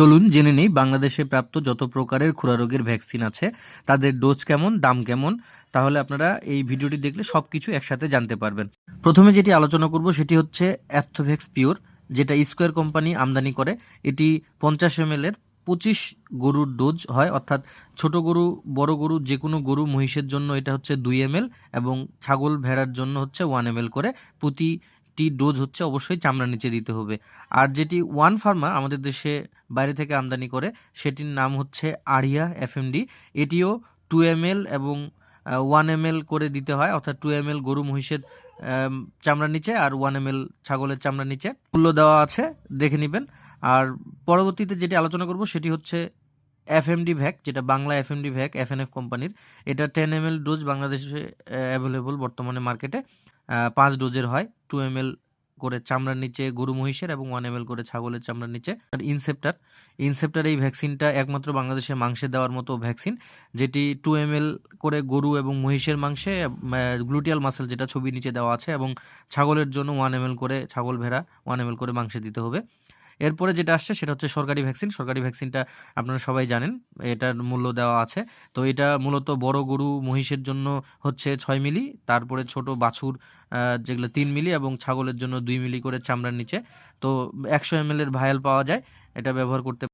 চলুন জেনে নেই বাংলাদেশে প্রাপ্ত যত প্রকারের খুরা রোগের ভ্যাকসিন আছে, তাদের ডোজ কেমন, দাম কেমন? তাহলে আপনারা এই ভিডিওটি দেখলে সব কিছু একসাথে জানতে পারবেন। প্রথমে যেটি আলোচনা করব সেটি হচ্ছে অ্যাথোভ্যাক্স পিওর, যেটা স্কোয়ার কোম্পানি আমদানি করে। এটি পঞ্চাশ এম এর পঁচিশ গরুর ডোজ হয়, অর্থাৎ ছোট গরু, বড় গরু যে কোনো গরু মহিষের জন্য এটা হচ্ছে দুই এম এবং ছাগল ভেড়ার জন্য হচ্ছে ওয়ান এম করে। প্রতিটি ডোজ হচ্ছে অবশ্যই চামড়া নিচে দিতে হবে। আর যেটি ওয়ান ফার্মা আমাদের দেশে বাইরে থেকে আমদানি করে, সেটির নাম হচ্ছে আরিয়া এফএমডি। এটিও টু এম এবং ওয়ান এম করে দিতে হয়, অর্থাৎ টু এম গরু মহিষের চামড়ার নিচে আর ওয়ান এম ছাগলের চামড়ার নিচে। মূল্য দেওয়া আছে, দেখে নেবেন। আর পরবর্তীতে যেটি আলোচনা করব, সেটি হচ্ছে এফএমডি ভ্যাক, যেটা বাংলা এফএমডি ভ্যাক, এফএনএফ কোম্পানির। এটা টেন এম ডোজ বাংলাদেশে অ্যাভেলেবল বর্তমানে মার্কেটে। পাঁচ ডোজের হয়। টু এম করে চামড়ার নিচে গরু মহিষের এবং ওয়ান এম করে ছাগলের চামড়ার নিচে। ইনসেপ্টার ইনসেপ্টার এই ভ্যাকসিনটা একমাত্র বাংলাদেশে মাংসে দেওয়ার মতো ভ্যাকসিন, যেটি টু এম করে গরু এবং মহিষের মাংসে গ্লুটিয়াল মাসেল যেটা ছবি নিচে দেওয়া আছে এবং ছাগলের জন্য ওয়ান এম করে ছাগল ভেড়া ওয়ান এম করে মাংসে দিতে হবে। এরপরে যেটা আসছে সেটা হচ্ছে সরকারি ভ্যাকসিন। সরকারি ভ্যাকসিনটা আপনারা সবাই জানেন, এটার মূল্য দেওয়া আছে। তো এটা মূলত বড় গরু মহিষের জন্য হচ্ছে ছয় মিলি, তারপরে ছোট বাছুর যেগুলো তিন মিলি এবং ছাগলের জন্য দুই মিলি করে চামড়ার নিচে। তো একশো এম এর ভায়াল পাওয়া যায়, এটা ব্যবহার করতে